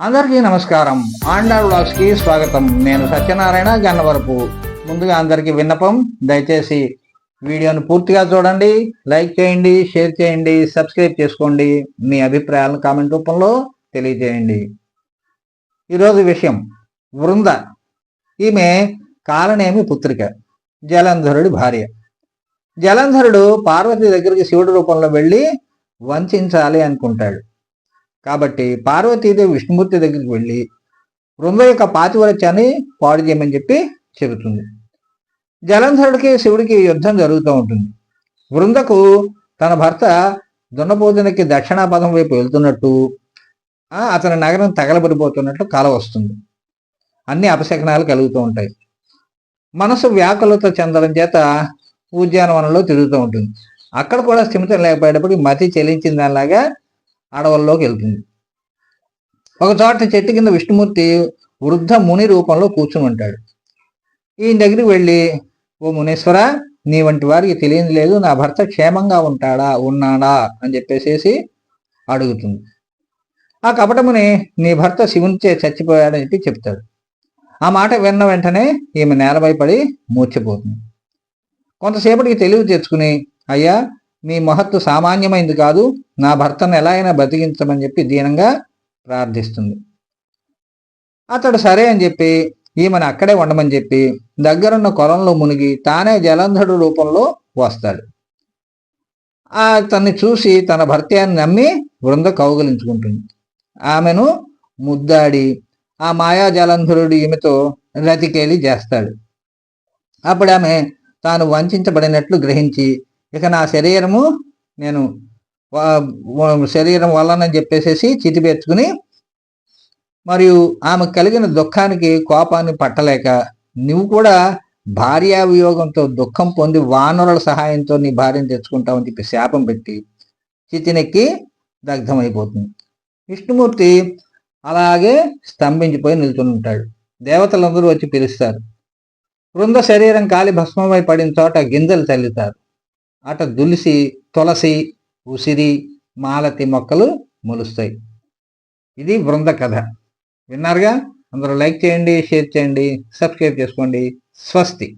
అందరికీ నమస్కారం. ఆండార్ బ్లాగ్స్కి స్వాగతం. నేను సత్యనారాయణ గన్నవరపు. ముందుగా అందరికీ విన్నపం. దయచేసి వీడియోను పూర్తిగా చూడండి. లైక్ చేయండి షేర్ చేయండి సబ్స్క్రైబ్ చేసుకోండి. మీ అభిప్రాయాలను కామెంట్ రూపంలో తెలియజేయండి. ఈరోజు విషయం. వృంద. ఈమె కాలనేమి పుత్రిక. జలంధరుడి భార్య. జలంధరుడు పార్వతి దగ్గరికి శివుడి రూపంలో వెళ్ళి వంచాలి అనుకుంటాడు. కాబట్టి పార్వతీదేవి విష్ణుమూర్తి దగ్గరికి వెళ్ళి బృంద యొక్క పాతివరత్యాన్ని పాడు చేయమని చెప్పి చెబుతుంది. జలంధరుడికి శివుడికి యుద్ధం జరుగుతూ ఉంటుంది. బృందకు తన భర్త దున్నపోతునికి దక్షిణాపదం వైపు వెళ్తున్నట్టు అతని నగరం తగలబడిపోతున్నట్లు కల వస్తుంది. అన్ని అపశకనాలు కలుగుతూ ఉంటాయి. మనసు వ్యాకులత చెందడం చేత ఉద్యానవనంలో తిరుగుతూ ఉంటుంది. అక్కడ కూడా స్థిమితం లేకపోయేటప్పటికి మతి చెల్లించిన దానిలాగా అడవుల్లోకి వెళ్తుంది. ఒక చోట చెట్టు కింద విష్ణుమూర్తి వృద్ధ ముని రూపంలో కూర్చుని ఉంటాడు. ఈయన దగ్గరికి వెళ్ళి ఓ మునీశ్వర నీ వంటి వారికి తెలియని లేదు నా భర్త క్షేమంగా ఉంటాడా ఉన్నాడా? అని చెప్పేసేసి అడుగుతుంది. ఆ కపటముని నీ భర్త శివునిచే చచ్చిపోయాడని చెప్పి చెప్తాడు. ఆ మాట విన్న వెంటనే ఈమె నేలపై పడి మూర్చిపోతుంది. కొంతసేపటికి తెలివి తెచ్చుకుని అయ్యా మీ మహత్తు సామాన్యమైంది కాదు నా భర్తను ఎలా అయినా బతికించమని చెప్పి దీనంగా ప్రార్థిస్తుంది. అతడు సరే అని చెప్పి ఈమెను అక్కడే ఉండమని చెప్పి దగ్గరున్న కొలంలో మునిగి తానే జలంధరుడు రూపంలో వస్తాడు. ఆ తన్ని చూసి తన భర్తయాన్ని నమ్మి బృంద కౌగలించుకుంటుంది. ఆమెను ముద్దాడి ఆ మాయా జలంధరుడు ఈమెతో రతికేలి చేస్తాడు. అప్పుడు ఆమె తాను వంచబడినట్లు గ్రహించి ఇక నా శరీరము నేను వా- శరీరం వల్లనని చెప్పేసేసి చితిపెచ్చుకుని మరియు ఆమె కలిగిన దుఃఖానికి కోపాన్ని పట్టలేక నువ్వు కూడా భార్యావియోగంతో దుఃఖం పొంది వానరుల సహాయంతో నీ భార్యను తెచ్చుకుంటావని చెప్పి శాపం పెట్టి చితినెక్కి దగ్ధమైపోతుంది. విష్ణుమూర్తి అలాగే స్తంభించిపోయి నిల్చుని ఉంటాడు. దేవతలందరూ వచ్చి పిలుస్తారు. బృంద శరీరం కాలి భస్మమై పడిన చోట గింజలు చల్లుతారు. అట దులిసి తులసి ఉసిరి మాలతి మొక్కలు మొలుస్తాయి. ఇది బృంద కథ. విన్నారుగా? అందరూ లైక్ చేయండి షేర్ చేయండి సబ్స్క్రైబ్ చేసుకోండి. స్వస్తి.